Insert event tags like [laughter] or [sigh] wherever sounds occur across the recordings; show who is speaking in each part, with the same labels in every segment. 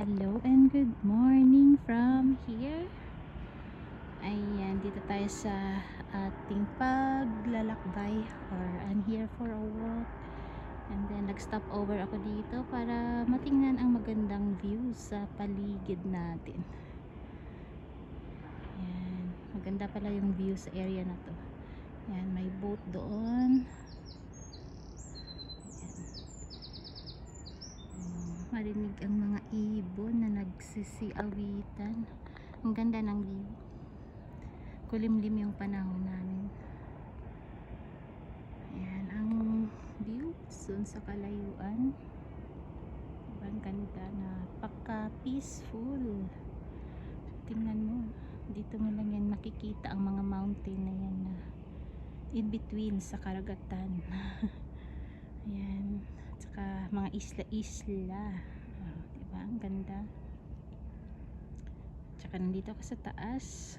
Speaker 1: Hello and good morning from here. Ayan, dito tayo sa ating paglalakbay or I'm here for a walk. And then nag-stop over ako dito para matingnan ang magandang view sa paligid natin. Ayan, maganda pala yung view sa area na to. Ayan, may boat doon. Marinig ang mga ibon na nagsisiawitan. Ang ganda ng view kulimlim yung panahon namin. Ayan ang view dun sa kalayuan. Ang ganda napaka peaceful tingnan mo dito mo lang yan makikita ang mga mountain na yan na in between sa karagatan [laughs] isla-isla. Oh, diba? Ang ganda. Tsaka nandito ako sa taas.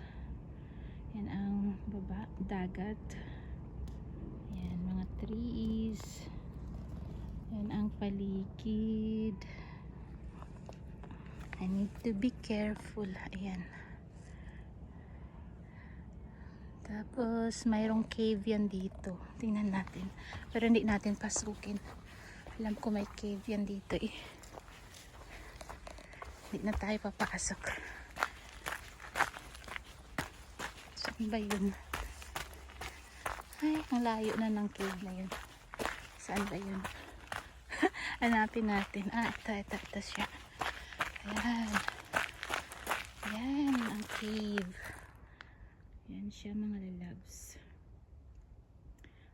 Speaker 1: Yan ang baba, dagat. Yan, mga trees. Yan ang paligid. I need to be careful. Ayan. Tapos, mayroong cave yan dito. Tingnan natin. Pero hindi natin pasukin. Alam ko may cave yan dito eh. Hindi na tayo papasok. Saan ba yun? Ay, ang layo na ng cave na yun. Saan ba yun? [laughs] Hanapin natin. Ah, ito, ito, ito siya. Ayan. Ayan, ang cave. Ayan siya mga lalabs.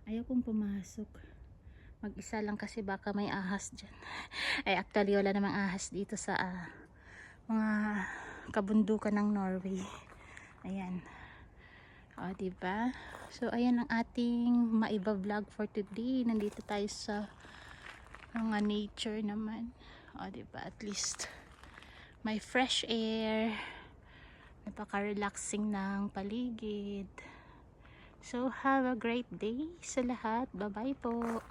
Speaker 1: Ayaw kong pumasok mag-isa lang kasi baka may ahas dyan. [laughs] Ay actually wala namang ahas dito sa ah, mga kabundukan ng Norway. Ayan. O diba? So ayan ang ating maiba vlog for today. Nandito tayo sa mga nature naman. O diba? At least may fresh air. Napaka relaxing ng paligid. So have a great day sa lahat. Bye bye po